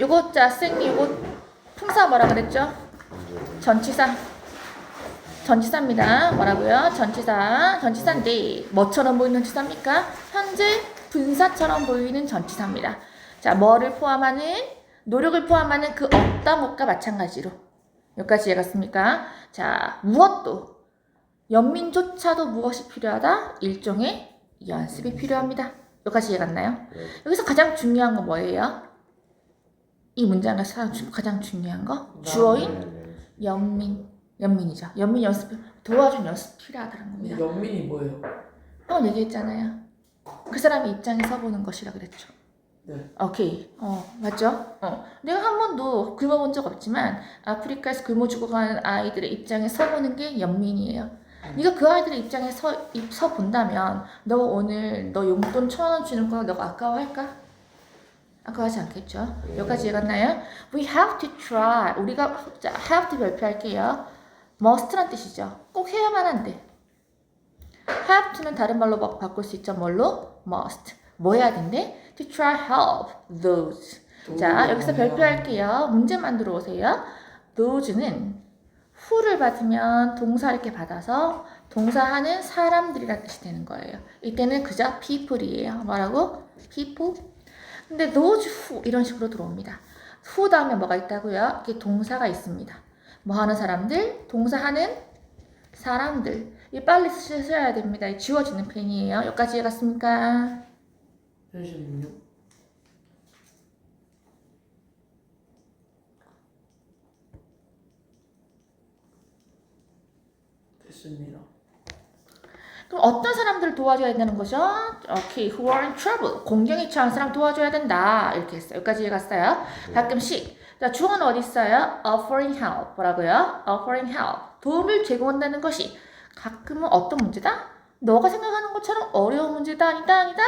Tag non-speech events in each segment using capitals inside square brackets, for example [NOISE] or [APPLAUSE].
요거 자 쌤이 요거 품사 뭐라 그랬죠? 전치사. 전치사입니다. 뭐라고요? 전치사. 전치사인데 뭐처럼 보이는 전치사입니까? 현재 분사처럼 보이는 전치사입니다. 자, 뭐를 포함하는 노력을 포함하는 그 없다 못과 마찬가지로 여기까지 이해갔습니까? 자, 무엇도 연민조차도 무엇이 필요하다? 일종의 연습이 필요합니다. 여기까지 이해갔나요? 네. 여기서 가장 중요한 건 뭐예요? 이 문장에서 가장 중요한 거 주어인 네. 연민 연민이죠. 연민 연습 도와준 연습 필요하다는 겁니다. 연민이 뭐예요? 형 얘기했잖아요. 그 사람의 입장에 서보는 것이라 그랬죠. 네. 오케이. 어 맞죠? 어 내가 한 번도 굶어본 적 없지만 아프리카에서 굶어 죽어가는 아이들의 입장에 서보는 게 연민이에요. 네가 그 아이들의 입장에 서, 입- 서 본다면 너 오늘 너 용돈 천 원 주는 거 너가 아까워할까? 아까워하지 않겠죠? 네. 여기까지 이해갔나요? We have to try. 우리가 자, have to 발표할게요. must란 뜻이죠. 꼭 해야만 한데. have to는 다른 말로 바- 바꿀 수 있죠. 뭘로? must. 뭐 해야 된대? To try help those. 자, 여기서 발표할게요. 문제 만들어 오세요. those는 who를 받으면 동사 이렇게 받아서 동사하는 사람들이라는 뜻이 되는 거예요. 이때는 그저 people이에요. 뭐라고? people. 근데 those who 이런 식으로 들어옵니다. who 다음에 뭐가 있다고요? 이게 동사가 있습니다. 뭐 하는 사람들? 동사하는 사람들. 이 빨리 쓰셔야 됩니다. 이 지워지는 펜이에요. 여기까지 이해갔습니까? 잠시만요. 됐습니다. 그럼 어떤 사람들을 도와줘야 된다는 거죠? 오케이, who are in trouble. 공경에 처한 사람 도와줘야 된다. 이렇게 했어요. 여기까지 이해갔어요? 가끔씩. 자, 주어는 어디 있어요? offering help. 뭐라고요? offering help. 도움을 제공한다는 것이 가끔은 어떤 문제다? 너가 생각하는 것처럼 어려운 문제다 아니다 아니다?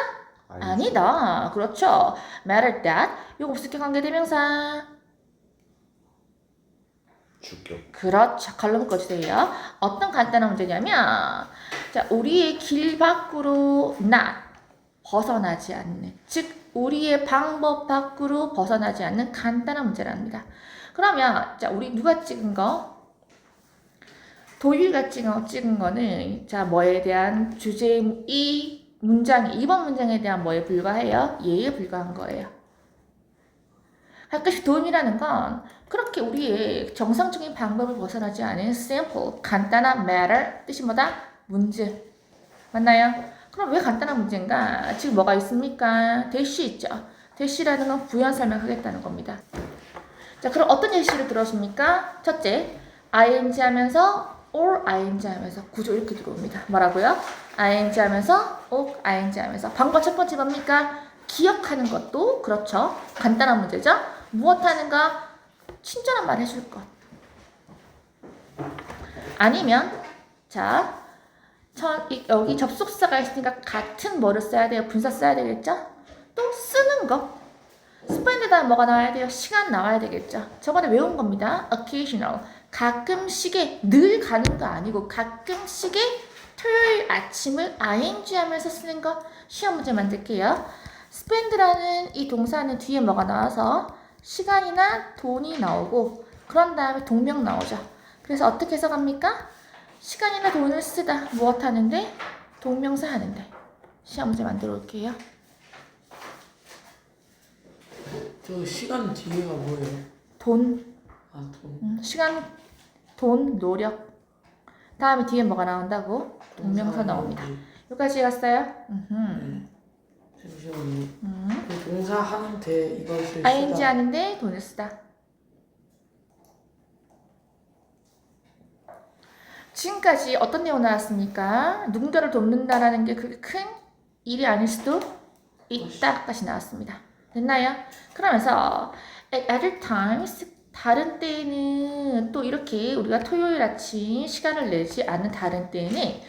아니다. 그렇죠. matter that. 요거 무슨 관계 대명사? 주격. 그렇죠. 걸로 묶어주세요. 어떤 간단한 문제냐면, 자, 우리의 길 밖으로 not 벗어나지 않는, 즉, 우리의 방법 밖으로 벗어나지 않는 간단한 문제랍니다. 그러면, 자, 우리 누가 찍은 거? 도율이가 찍은, 거- 찍은 거는, 자, 뭐에 대한 주제, 이 문장이, 이번 문장에 대한 뭐에 불과해요? 예에 불과한 거예요. 가끔씩 도움이라는 건 그렇게 우리의 정상적인 방법을 벗어나지 않은 simple, 간단한 matter, 뜻이 뭐다? 문제. 맞나요? 그럼 왜 간단한 문제인가? 지금 뭐가 있습니까? 대시 있죠. 대시라는 건 부연 설명하겠다는 겁니다. 자, 그럼 어떤 예시를 들어줍니까? 첫째, ing 하면서 or ing 하면서 구조 이렇게 들어옵니다. 뭐라고요? ing 하면서 or ing 하면서 방법 첫 번째 뭡니까? 기억하는 것도 그렇죠. 간단한 문제죠. 무엇 하는가? 친절한 말 해줄 것. 아니면 자, 저, 이- 여기 접속사가 있으니까 같은 뭐를 써야 돼요? 분사 써야 되겠죠? 또 쓰는 거. 스펜드 다음 뭐가 나와야 돼요? 시간 나와야 되겠죠? 저번에 외운 겁니다. occasional. 가끔씩의 늘 가는 거 아니고 가끔씩의 토요일 아침을 ing 하면서 쓰는 거 시험 문제 만들게요. spend라는 이 동사는 뒤에 뭐가 나와서 시간이나 돈이 나오고 그런 다음에 동명 나오죠. 그래서 어떻게 해석합니까? 시간이나 돈을 쓰다 무엇 하는데 동명사 하는데 시험 문제 만들어 올게요. 저 시간 뒤에가 뭐예요? 돈, 아 돈. 음, 시간, 돈, 노력. 다음에 뒤에 뭐가 나온다고? 동명사 나옵니다. 여기까지 갔어요? 음흠. 네. 잠시만요. 음. 그 동사 하는데 이것을 ing 쓰다. 하는데 돈을 쓰다. 지금까지 어떤 내용 나왔습니까? 누군가를 돕는다라는 게 그렇게 큰 일이 아닐 수도 있다까지 나왔습니다. 됐나요? 그러면서 at other times 다른 때에는 또 이렇게 우리가 토요일 아침 시간을 내지 않는 다른 때에는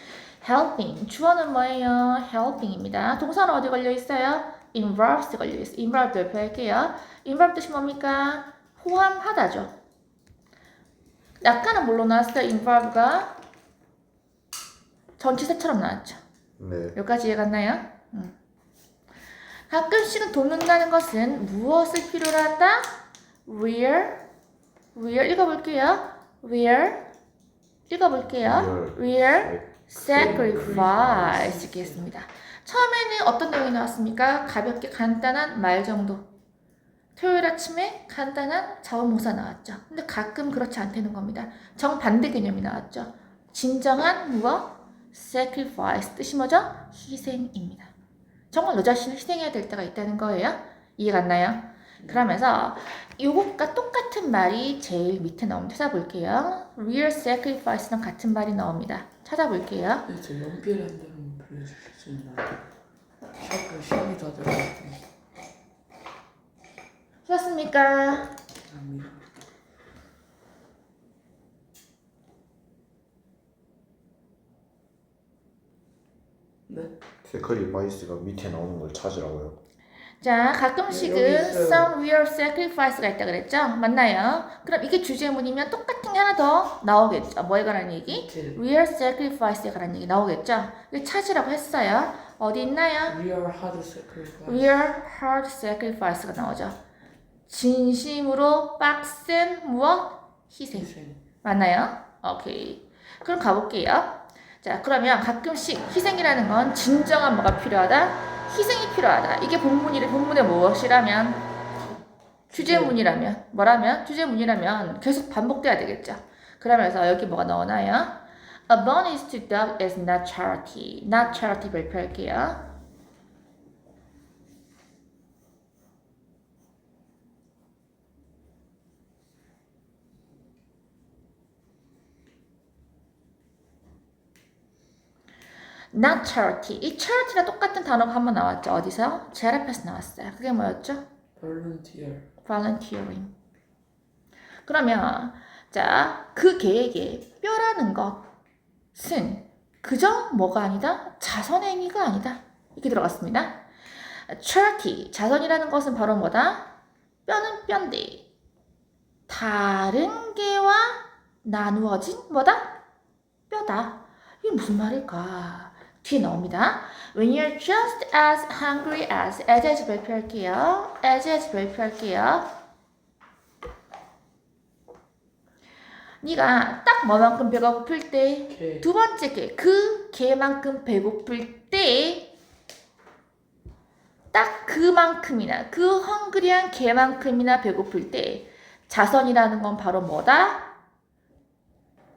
helping 주어는 뭐예요? helping입니다. 동사는 어디 걸려 있어요? involves 걸려 있어요. involve 발표할게요. involve 뜻이 뭡니까? 포함하다죠. 약간은 뭘로 나왔어요? involve가 전치사처럼 나왔죠. 네. 여기까지 이해갔나요? 음. 가끔씩은 돕는다는 것은 무엇을 필요로 한다? where where 읽어볼게요. where 읽어볼게요. where sacrifice 있겠습니다. 처음에는 어떤 내용이 나왔습니까? 가볍게 간단한 말 정도. 토요일 아침에 간단한 자원모사 나왔죠. 근데 가끔 그렇지 않다는 겁니다. 정반대 개념이 나왔죠. 진정한 무엇? sacrifice 뜻이 뭐죠? 희생입니다. 정말 너 자신을 희생해야 될 때가 있다는 거예요. 이해 갔나요? 그러면서 이것과 똑같은 말이 제일 밑에 나옵니다. 찾아볼게요. real sacrifice랑 같은 말이 나옵니다. 찾아볼게요. 네, 저 연필 한 대만 빌려주실 수 있나요? 샤프 시간이 다 들어갔습니다. 좋습니까? 감사합니다. 네. 세커리 바이스가 밑에 나오는 걸 찾으라고요. 자, 네, 가끔씩은 some real sacrifice가 있다 그랬죠? 맞나요? 그럼 이게 주제문이면 똑같은 게 하나 더 나오겠죠? 뭐에 관한 얘기? 밑에 real sacrifice에 관한 얘기 나오겠죠? 이거 찾으라고 했어요. 어디 있나요? real hard sacrifice. real hard sacrifice가 나오죠. 진심으로 빡센 무엇? 희생. 희생. 맞나요? 오케이. 그럼 가볼게요. 자, 그러면 가끔씩 희생이라는 건 진정한 뭐가 필요하다? 희생이 필요하다. 이게 본문이래. 본문의 무엇이라면? 주제문이라면. 뭐라면? 주제문이라면 계속 반복돼야 되겠죠. 그러면서 여기 뭐가 나오나요? A bond is to dog is not charity. not charity 발표할게요. Not charity. 이 charity랑 똑같은 단어가 한 번 나왔죠. 어디서? 제라페스 나왔어요. 그게 뭐였죠? volunteer. volunteering. 그러면 자, 그 계획에 뼈라는 것은 그저 뭐가 아니다? 자선의 행위가 아니다. 이렇게 들어갔습니다. charity, 자선이라는 것은 바로 뭐다? 뼈는 뼈인데 다른 개와 나누어진 뭐다? 뼈다. 이게 무슨 말일까? 뒤에 나옵니다. When you're just as hungry as, as as 발표할게요. as as 발표할게요. 네가 딱 뭐만큼 배가 고플 때, 개. 두 번째 개, 그 개만큼 배고플 때, 딱 그만큼이나, 그 헝그리한 개만큼이나 배고플 때, 자선이라는 건 바로 뭐다?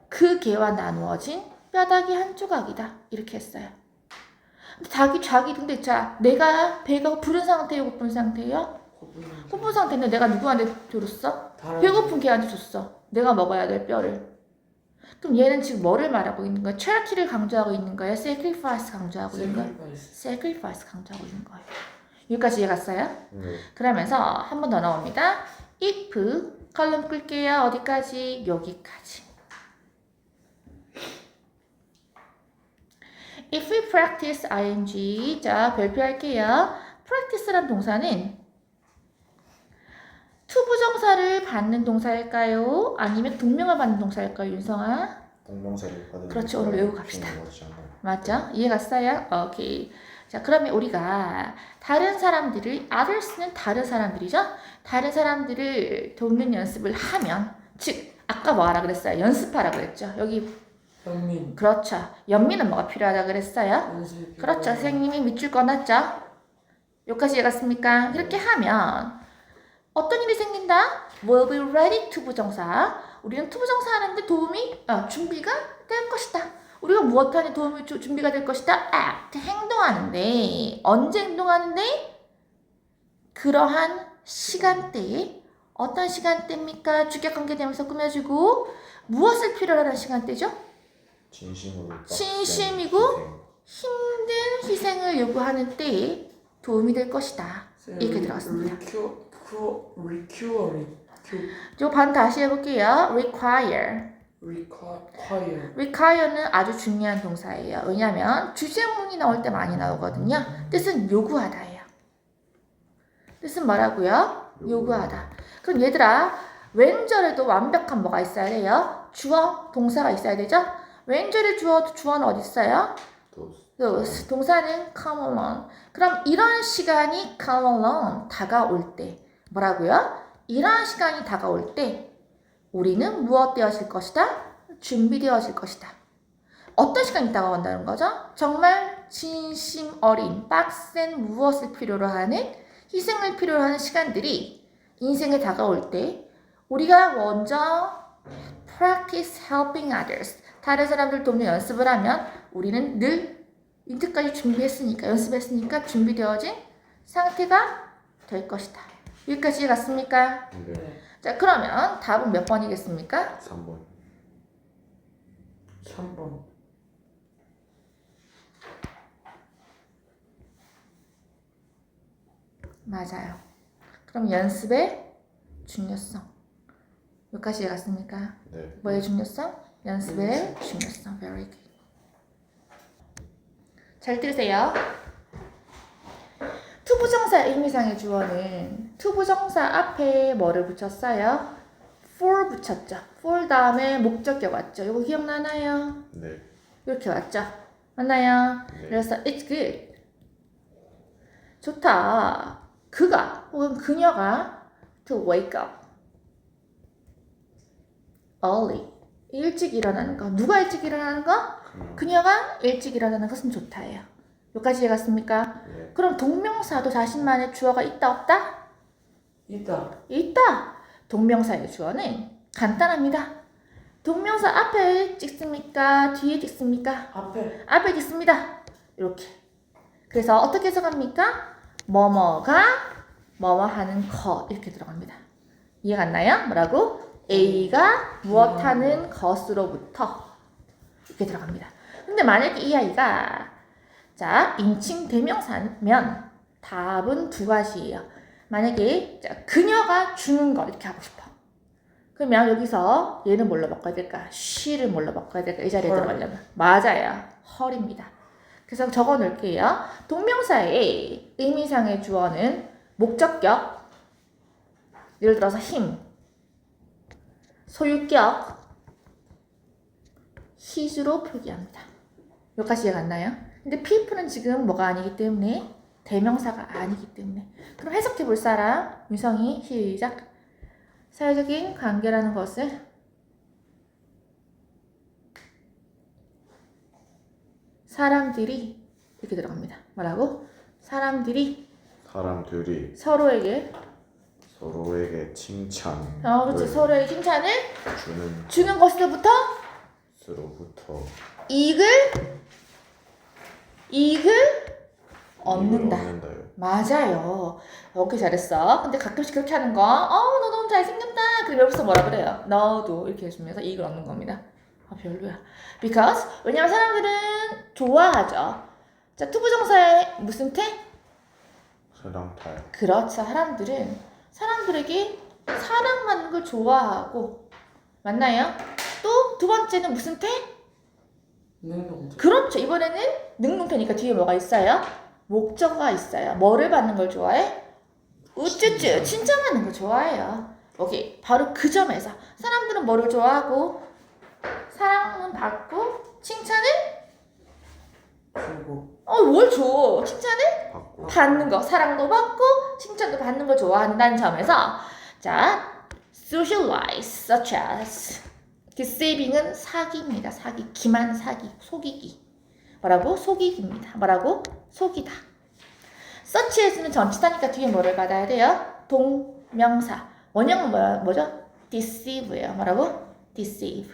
그 개와 나누어진 뼈다귀 한 조각이다. 이렇게 했어요. 근데 자기, 자기, 근데 자, 내가 배가 부른 상태예요? 고픈 상태예요? 고픈 상태인데 내가 누구한테 줬어? 배고픈 개한테 줬어. 내가 먹어야 될 뼈를. 그럼 얘는 지금 뭐를 말하고 있는 거야? charity를 강조하고 있는 거예요? sacrifice 강조하고 있는 거예요? sacrifice. 강조하고 있는 거예요. 여기까지 이해 갔어요? 네. 그러면서 한 번 더 나옵니다. if 컬럼 끌게요. 어디까지? 여기까지. If we practice ing 자 발표할게요. practice란 동사는 투부정사를 받는 동사일까요? 아니면 동명을 받는 동사일까요, 윤성아? 동명사를 받은 그렇죠. 오늘 외우고 갑시다. 맞죠? 이해 갔어요? 오케이. 자, 그러면 우리가 다른 사람들을, others는 다른 사람들이죠? 다른 사람들을 돕는 연습을 하면, 즉, 아까 뭐 하라 그랬어요? 연습하라 그랬죠? 여기, 현민. 그렇죠. 연민은 뭐가 필요하다 그랬어요? 연습. 그렇죠. 선생님이 밑줄 꺼놨죠? 여기까지 이해 갔습니까? 그렇게 하면, 어떤 일이 생긴다? will be ready to 부정사. 우리는 투부정사 하는데 도움이, 어, 준비가 될 것이다. 우리가 무엇하니 도움이 주- 준비가 될 것이다? act, 행동하는데, 언제 행동하는데? 그러한 시간대에, 어떤 시간대입니까? 주격 관계되면서 꾸며주고, 무엇을 필요로 하는 시간대죠? 진심으로 진심이고 희생. 힘든 희생을 요구하는 때에 도움이 될 것이다. 이렇게 들어갔습니다. recure, recure, 요반 다시 해볼게요. require. require. require는 아주 중요한 동사예요. 왜냐하면 주제문이 나올 때 많이 나오거든요. 뜻은 요구하다예요. 뜻은 뭐라고요? 요구하다. 그럼 얘들아 왼절에도 완벽한 뭐가 있어야 돼요? 주어, 동사가 있어야 되죠? 왼절에 주어, 주어는 어디 있어요? 또 those. 동사는 come along. 그럼 이런 시간이 come along 다가올 때 뭐라고요? 이러한 시간이 다가올 때 우리는 무엇 되어질 것이다? 준비되어질 것이다. 어떤 시간이 다가온다는 거죠? 정말 진심 어린 빡센 무엇을 필요로 하는 희생을 필요로 하는 시간들이 인생에 다가올 때 우리가 먼저 practice helping others 다른 사람들 돕는 연습을 하면 우리는 늘 이때까지 준비했으니까 연습했으니까 준비되어진 상태가 될 것이다. 여기까지 갔습니까? 네. 네. 자 그러면 답은 몇 번이겠습니까? 3번 3번. 맞아요. 그럼 연습의 중요성 여기까지 갔습니까? 네 뭐의 중요성? 연습의 중요성. Very good. 잘 들으세요. 투부정사 의미상의 주어는 투부정사 앞에 뭐를 붙였어요? for 붙였죠. for 다음에 목적격 왔죠. 이거 기억나나요? 네. 이렇게 왔죠. 맞나요? 네. 그래서 it's good. 좋다. 그가 혹은 그녀가 to wake up early. 일찍 일어나는 거. 누가 일찍 일어나는 거? 그냥 그녀가 일찍 일어나는 것은 좋다예요. 여기까지 이해갔습니까? 네. 그럼 동명사도 자신만의 주어가 있다 없다? 있다. 있다. 동명사의 주어는 간단합니다. 동명사 앞에 찍습니까? 뒤에 찍습니까? 앞에. 앞에 있습니다. 이렇게. 그래서 어떻게 해석합니까? 뭐뭐가 뭐뭐 하는 것 이렇게 들어갑니다. 이해가 안 나요? 뭐라고? A가 무엇 하는 것으로부터 이렇게 들어갑니다. 근데 만약에 이 아이가 자 인칭 대명사면 답은 두 가지예요. 만약에 자, 그녀가 주는 거 이렇게 하고 싶어. 그러면 여기서 얘는 뭘로 바꿔야 될까? she를 뭘로 바꿔야 될까? 이 자리에 헐. 들어가려면 맞아요. 헐입니다. 그래서 적어 놓을게요. 동명사의 의미상의 주어는 목적격 예를 들어서 힘 소유격 his로 표기합니다. 여기까지 이해갔나요? 근데 people는 지금 뭐가 아니기 때문에 대명사가 아니기 때문에 그럼 해석해 볼 사람 유성이 시작 사회적인 관계라는 것을 사람들이 이렇게 들어갑니다. 뭐라고? 사람들이 사람들이 서로에게 서로에게 칭찬 어, 그렇지 서로에게 칭찬을 주는 주는 것으로부터 것으로부터 이익을 이익을 얻는다. 이익을 얻는다요. 맞아요. 오케이 잘했어. 근데 가끔씩 그렇게 하는 거, 어, 너 너무 잘생겼다. 그럼 옆에서 뭐라 그래요? 너도 이렇게 해주면서 이익을 얻는 겁니다. 아 별로야. Because 왜냐면 사람들은 좋아하죠. 자 투부정사의 무슨 태? 사랑탈 그렇죠. 사람들은 사람들에게 사랑하는 걸 좋아하고 맞나요? 또 두 번째는 무슨 태? 능동태. 그렇죠. 이번에는 능동태니까 뒤에 뭐가 있어요? 목적어가 있어요. 뭐를 받는 걸 좋아해? 우쭈쭈 칭찬하는 걸 좋아해요. 오케이. 바로 그 점에서 사람들은 뭐를 좋아하고 사랑은 받고 칭찬을 주고. 어 뭘 줘? 칭찬을? 받고. 받는 거. 사랑도 받고 칭찬도 받는 걸 좋아한다는 점에서 자 socialize such as deceiving은 사기입니다. 사기. 기만 사기. 속이기. 뭐라고? 속이기입니다. 뭐라고? 속이다. such as는 전치사니까 뒤에 뭐를 받아야 돼요? 동명사. 원형은 뭐야? 뭐죠? deceive예요. 뭐라고? deceive.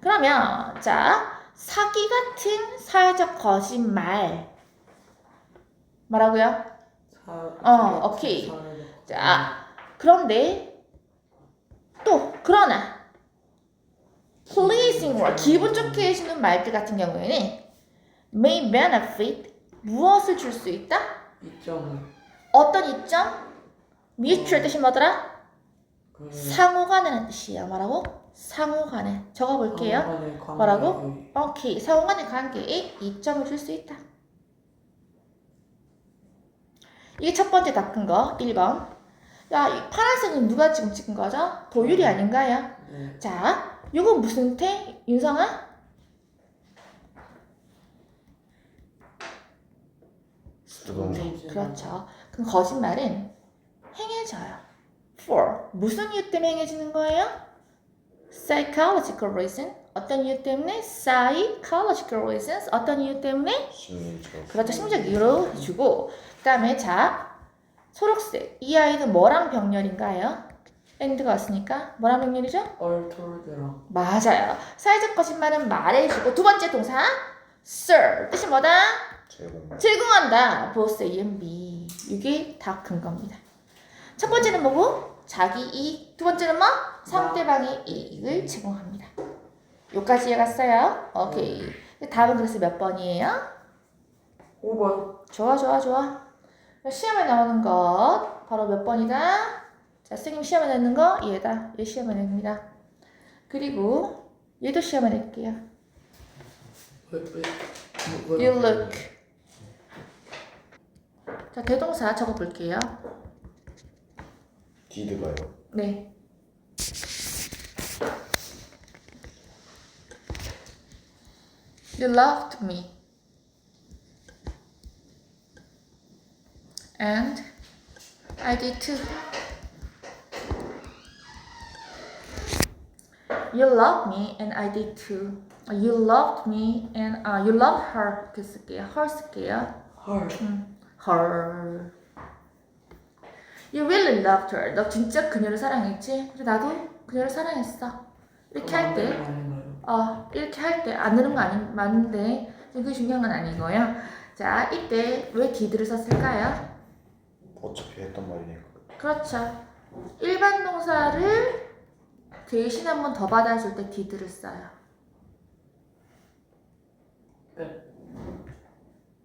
그러면 자 사기 같은 사회적 거짓말 뭐라고요? 사. 어, 오케이. 자, 그런데 또 그러나 pleasing word 기분 좋게 해주는 말들 같은 경우에는 may benefit 무엇을 줄 수 있다? 이점을. 어떤 이점? mutual 뜻이 뭐더라? 그. 상호간이라는 뜻이에요. 뭐라고? 상호간에 적어볼게요. 상호간의 관계. 뭐라고? 오케이. 상호간의 관계에 이점을 줄 수 있다. 이게 첫 번째 다 큰 거, 1번. 야, 이 파란색은 누가 지금 찍은 거죠? 도율이 아닌가요? 네. 자, 이건 무슨 태? 윤성아? 수동 그렇죠. 그럼 거짓말은 행해져요. for 무슨 이유 때문에 행해지는 거예요? Psychological reason. 어떤 이유 때문에? Psychological reasons. 어떤 이유 때문에? 심리적. 그렇죠. 심리적 이유로 해주고. 그 다음에 자 초록색. 이 아이는 뭐랑 병렬인가요? 엔드가 왔으니까 뭐랑 병렬이죠? 얼토르드랑 맞아요. 사회적 거짓말은 말해주고. 두 번째 동사 sir 뜻이 뭐다? 제공 제공한다. both A and B. 이게 다 근거입니다. 첫 번째는 뭐고? 자기 이익. 두 번째는 뭐? 상대방의 이익을 제공합니다. 요까지 이해갔어요? 오케이. 답은 그래서 몇 번이에요? 5번. 좋아 좋아 좋아. 시험에 나오는 것 바로 몇 번이다? 자 선생님 시험에 내는 거 얘다. 얘 시험에 냅니다. 그리고 얘도 시험에 낼게요. 뭐, 왜, You look. 자 대동사 적어볼게요. 디드가요? 네 You loved me and I did too You loved me and I did too. You loved me and uh, you love her. 그 쓸게요. her 쓸게요. 헐 her. You really loved her. 너 진짜 그녀를 사랑했지? 그래 나도 그녀를 사랑했어. 이렇게 할 때, 아닌가요? 어 이렇게 할 때 안 되는 거 아니 맞는데 그게 중요한 건 아니고요. 자 이때 왜 did를 썼을까요? 어차피 했던 말이니까 그렇죠. 일반 동사를 대신 한 번 더 받아줄 때 did를 써요. 네.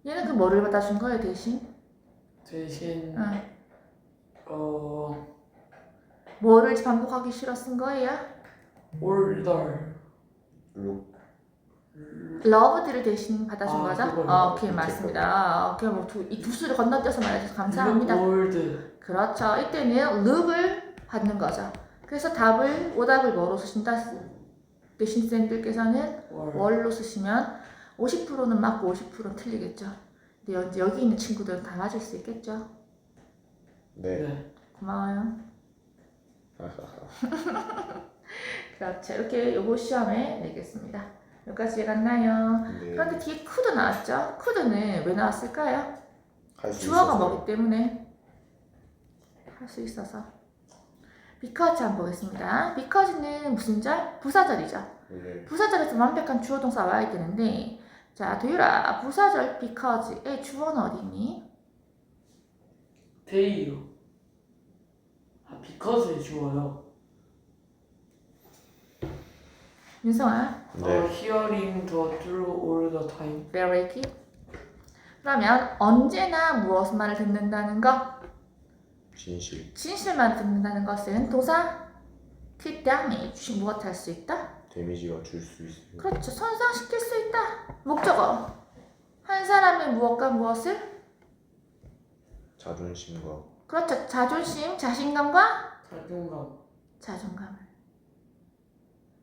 얘는 그 뭐를 받아준 거예요 대신? 대신 응. 어 뭐를 반복하기 싫어 쓴 거예요? 올덜 룩 loved를 대신 받아준 아, 거죠? 그거요. 어, 오케이. 맞습니다. 아, 오케이 뭐이두 수를 건너뛰어서 말해줘서 감사합니다. 올드 그렇죠. 이때는 look을 받는 거죠. 그래서 답을 오답을 뭐로 쓰신다? 대신 쌤들께서는 월 월로 쓰시면 50%는 맞고 50%는 틀리겠죠. 근데 여- 여기 있는 친구들은 다 맞을 수 있겠죠. 네 네. 고마워요. [LAUGHS] 그렇죠. 이렇게 요거 시험에 내겠습니다. 여기까지 갔나요? 네. 그런데 뒤에 could 나왔죠? could는 왜 나왔을까요? 할수 주어가 뭐기 때문에 할 수 있어서 because 한번 보겠습니다. because는 무슨 절? 부사절이죠. 네. 부사절에서 완벽한 주어 동사 와야 되는데 자 도율아 부사절 because의 주어는 어디 있니? 데이요 아 비커스에 주어요 윤성아 어, 네. hearing the truth all the time very good. 그러면 언제나 무엇만을 듣는다는 것 진실 진실만 듣는다는 것은 동사 그 다음에 주식 무엇 할 수 있다? 데미지가 줄 수 있습니다 그렇죠. 손상시킬 수 있다. 목적어. 한 사람의 무엇과 무엇을? 자존심과 그렇죠. 자존심, 자신감과 자존감 자존감을.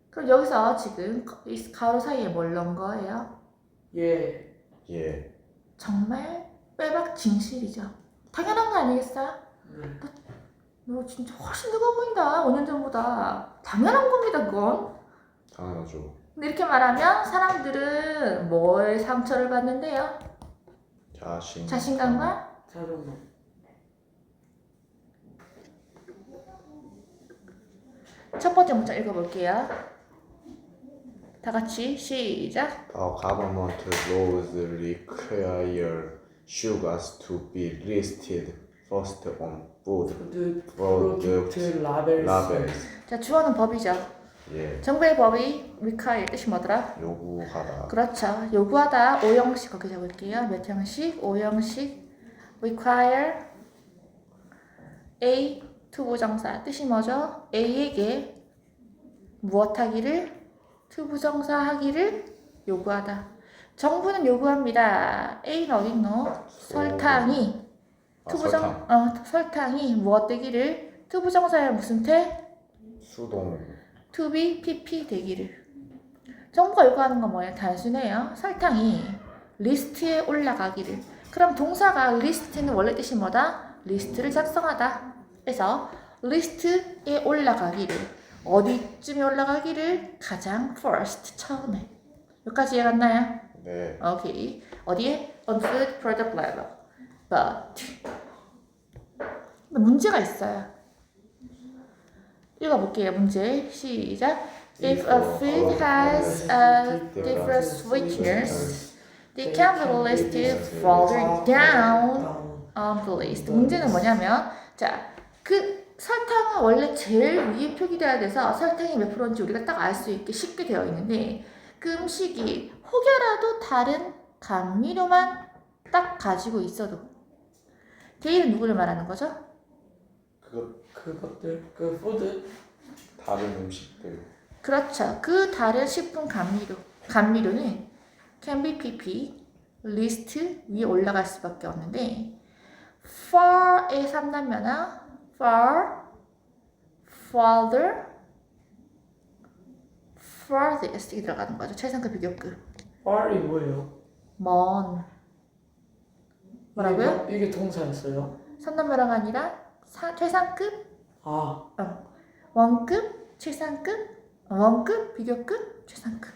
그럼 여기서 지금 이 가로 사이에 뭘 넣은 거예요? 예 예 정말 빼박 진실이죠. 당연한 거 아니겠어요? 네. 너 진짜 훨씬 늙어 보인다. 5년 전보다. 당연한 겁니다, 그건. 당연하죠 근데 이렇게 말하면 사람들은 뭐에 상처를 받는데요? 자신 자신감과 자존감 첫 번째 문장 읽어볼게요. 다 같이 시작. The government laws require sugars to be listed first on food 푸드 Product 프로덕트 라벨스 labels. 자, 주어는 법이죠. 예, 정부의 법이 require 뜻이 뭐더라? 요구하다. 그렇죠. 요구하다. 오형식 거기 적을게요. 몇 형식? 오형식. require A 투부정사 뜻이 뭐죠? A에게 무엇 하기를 투부정사 하기를 요구하다. 정부는 요구합니다. A는 어딨노? 설탕이 아, 투부정 설탕. 어 설탕이 무엇 되기를 투부정사의 무슨 태? 수동. be pp 되기를 정부가 요구하는 건 뭐예요? 단순해요. 설탕이 리스트에 올라가기를. 그럼 동사가 리스트는 원래 뜻이 뭐다? 리스트를 작성하다. 그래서 리스트에 올라가기를 어디쯤에 올라가기를 가장 first 처음에 여기까지 이해 갔나요? 네. 오케이 어디에? on food product level but 문제가 있어요 읽어볼게요 문제 시작 if a food has a different sweeteners they can be listed further down on the list. 문제는 뭐냐면, 자, 그 설탕은 원래 제일 위에 표기돼야 돼서 설탕이 몇 프로인지 우리가 딱 알 수 있게 쉽게 되어 있는데, 그 음식이 혹여라도 다른 감미료만 딱 가지고 있어도, 데이는 누구를 말하는 거죠? 그거 그것들 그 푸드 다른 음식들. 그렇죠. 그 다른 식품 감미료, 감미료는 can be pp 리스트 위에 올라갈 수밖에 없는데 far의 3단면화 far, farther, farthest 이 들어가는 거죠. 최상급 비교급. far이 뭐예요? 먼 뭐라고요? 이게, 이게 동사였어요? 3단면화가 아니라 사, 최상급, 아 원급, 최상급, 원급, 비교급, 최상급.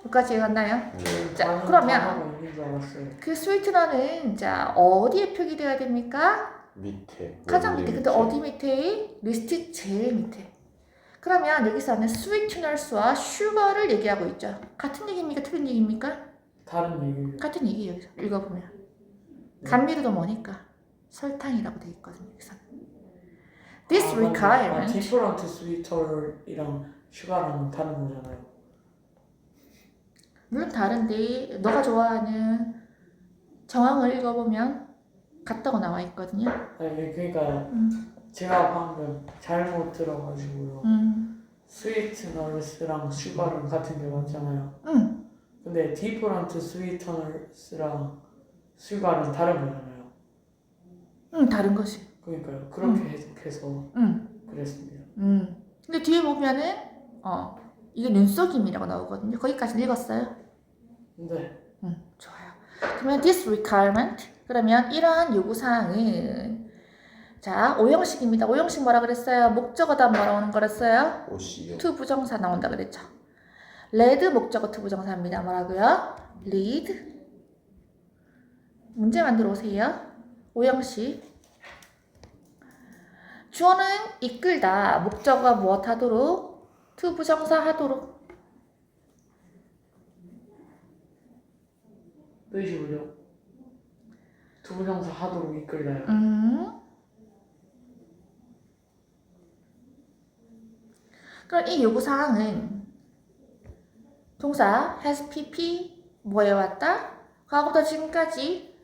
여기까지 갔나요? 네. 자, 그러면- 단어가 있는 줄 알았어요. 그 스위트너는 자 어디에 표기되어야 됩니까? 밑에. 가장 밑에. 근데 어디 밑에? 리스트 제일 밑에. 그러면 여기서는 스위트너스와 슈거를 얘기하고 있죠. 같은 얘기입니까? 틀린 얘기입니까? 다른 얘기예요. 같은 얘기 여기서 읽어보면 네. 감미료도 뭐니까 설탕이라고 돼 있거든요. 여기서 This 아. 아, requirement 디퍼런트 스위터이랑 슈가랑은 다른 거잖아요. 물론 다른데 너가 좋아하는 정황을 읽어보면 같다고 나와 있거든요. 아니 그러니까 음, 제가 방금 잘못 들어가지고요. 음, 스위트너스랑 슈가랑 같은 게 맞잖아요. 음. 근데 디퍼런트 스위트너스랑 슈가는 다른 거잖아요. 음, 다른 것이. 그러니까요. 그렇게 해석해서 음. 그랬습니다. 음. 근데 뒤에 보면은 어 이게 눈속임이라고 나오거든요. 거기까지 읽었어요. 근데 음, 좋아요. 그러면 this requirement 그러면 이러한 요구 사항은 자 오형식입니다. 오형식 뭐라 그랬어요? 목적어다 뭐라 오는 거랬어요? 옷이요. to 부정사 나온다 그랬죠. lead 목적어 to 부정사입니다. 뭐라고요? lead 문제 만들어 오세요. 오형식 주어는 이끌다 목적어가 무엇 하도록 to 부정사 하도록 뜻이 뭐 죠? 두부정사 하도록 이끌다요. 음. 그럼 이 요구 사항은 동사 has pp 뭐에 왔다? 과거부터 지금까지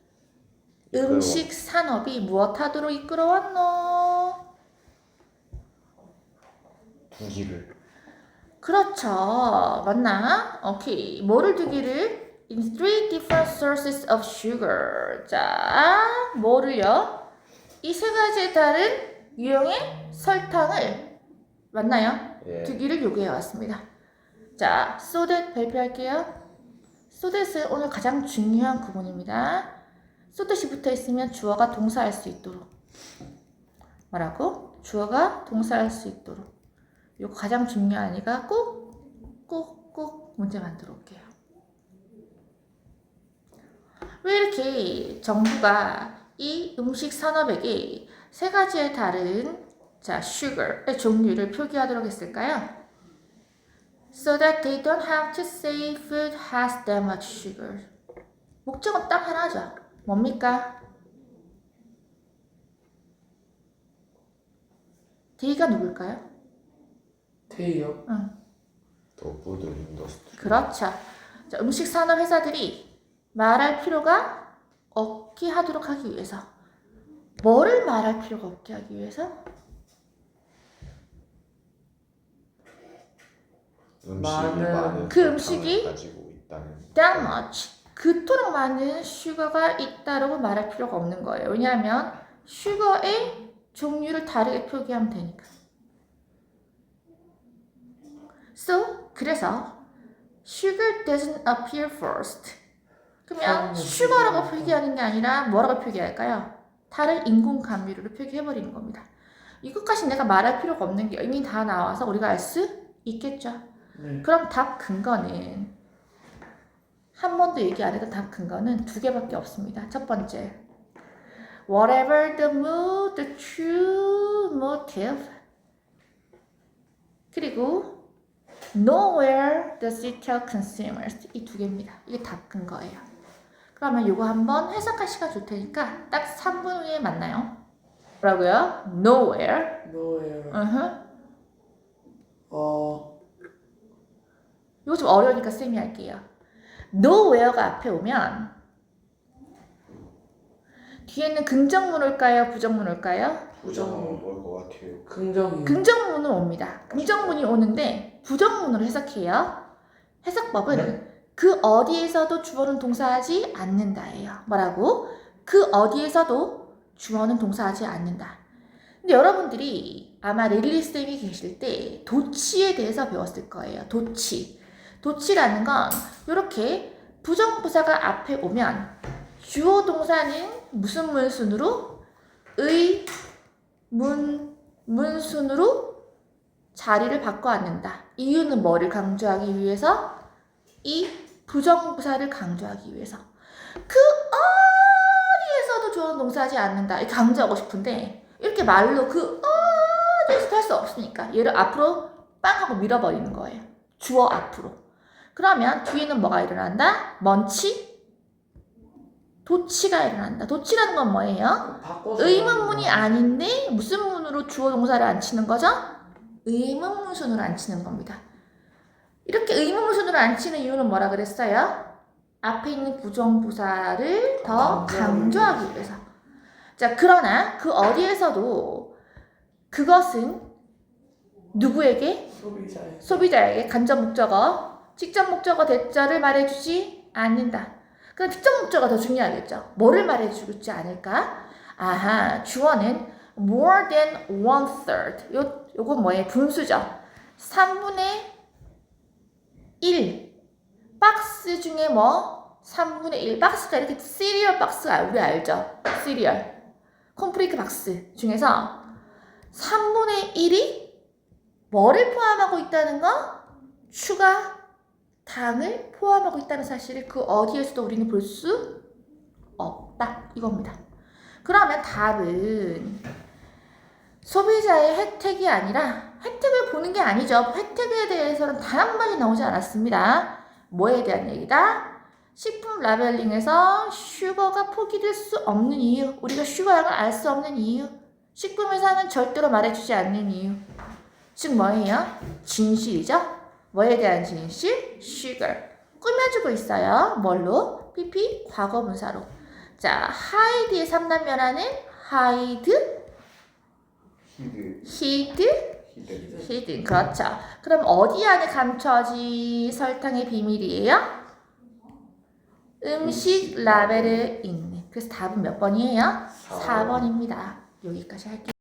음식 산업이 무엇 하도록 이끌어왔노? 두기를. 그렇죠. 맞나? 오케이. 뭐를 두기를? In three different sources of sugar. 자, 뭐를요? 이 세 가지의 다른 유형의 설탕을 맞나요? 예. 두기를 요구해 왔습니다. 자, that 발표할게요. that은 오늘 가장 중요한 구문입니다. that이 붙어 있으면 주어가 동사할 수 있도록. 뭐라고? 주어가 동사할 수 있도록. 이거 가장 중요하니까 꼭, 꼭, 꼭 문제 만들어 올게요. 왜 이렇게 정부가 이 음식 산업에게 세 가지의 다른 자, sugar의 종류를 표기하도록 했을까요? So that they don't have to say food has that much sugar. 목적은 딱 하나죠. 뭡니까? D가 누굴까요? 데이요? 더 푸드 인더스트리. 그렇죠. 자, 음식 산업 회사들이 말할 필요가 없게 하도록 하기 위해서 뭐를 말할 필요가 없게 하기 위해서 음식이 많은- 그 음식이 가지고 있다는. that much 그토록 많은 슈거가 있다라고 말할 필요가 없는 거예요. 왜냐하면 슈거의 종류를 다르게 표기하면 되니까. So 그래서 sugar doesn't appear first. 그러면 표기하니까. 표기하는 게 아니라 뭐라고 표기할까요? 다른 인공 감미료를 표기해버리는 겁니다. 이것까지 내가 말할 필요가 없는 게 이미 다 나와서 우리가 알 수 있겠죠. 네. 그럼 답 근거는 한 번도 얘기 안 했던 답 근거는 두 개밖에 없습니다. 첫 번째, whatever the mood, the true motive. 그리고 nowhere the city consumers 이 두 개입니다. 이게 답 근거예요. 그러면 이거 한번 해석할 시간 줄 테니까 딱 3분 후에 만나요. 뭐라고요? nowhere. nowhere. 으흠. 어, 이거 좀 어려우니까 쌤이 할게요. nowhere가 앞에 오면 뒤에는 긍정문 올까요? 부정문 올까요? 부정. 올것 같아요. 긍정이요. 긍정문은 옵니다. 긍정문이 오는데 부정문으로 해석해요. 해석법은 그 어디에서도 주어는 동사하지 않는다예요. 뭐라고? 그 어디에서도 주어는 동사하지 않는다. 근데 여러분들이 아마 릴리 쌤이 계실 때 도치에 대해서 배웠을 거예요. 도치. 도치라는 건 이렇게 부정부사가 앞에 오면 주어 동사는 무슨 문순으로 의 문 문순으로 자리를 바꿔 앉는다. 이유는 뭐를 강조하기 위해서? 이 부정부사를 강조하기 위해서. 그 어디에서도 주어는 동사하지 않는다. 이렇게 강조하고 싶은데 이렇게 말로 그 어디에서도 할 수 없으니까 얘를 앞으로 빵 하고 밀어버리는 거예요. 주어 앞으로. 그러면 뒤에는 뭐가 일어난다? 먼치? 도치가 일어난다. 도치라는 건 뭐예요? 의문문이 아닌데 무슨 문으로 주어 동사를 안 치는 거죠? 의문문순으로 안 치는 겁니다. 이렇게 의문문순으로 안 치는 이유는 뭐라 그랬어요? 앞에 있는 부정부사를 더 강조하기 위해서. 자, 그러나 그 어디에서도 그것은 누구에게? 소비자의 소비자에게 간접 목적어, 직접 목적어 대자를 말해주지 않는다. 그럼 직접 목적어가 더 중요하겠죠. 뭐를 말해주지 않을까? 아하, 주어는 more than one third. 요, 요건 뭐예요? 분수죠. 3분의 1. 박스 중에 뭐? 3분의 1. 박스가 이렇게 시리얼 박스가 우리 알죠? 시리얼. 콤프리크 박스 중에서 3분의 1이 뭐를 포함하고 있다는 거? 추가 당을 포함하고 있다는 사실을 그 어디에서도 우리는 볼 수 없다. 이겁니다. 그러면 답은 소비자의 혜택이 아니라 혜택을 보는 게 아니죠. 혜택에 대해서는 단 한 마디 나오지 않았습니다. 뭐에 대한 얘기다? 식품 라벨링에서 슈거가 포기될 수 없는 이유, 우리가 슈거양을 알 수 없는 이유, 식품 회사는 절대로 말해주지 않는 이유. 즉 뭐예요? 진실이죠? 뭐에 대한 진실? sugar. 꾸며주고 있어요. 뭘로? PP 과거 분사로. 자, hide의 3단면하는 hide, 히드 히드 hidden. 그렇죠. 그럼 어디 안에 감춰진 설탕의 비밀이에요? 음식 라벨에 있는. 그래서 답은 몇 번이에요? 4번입니다. 여기까지 할게요.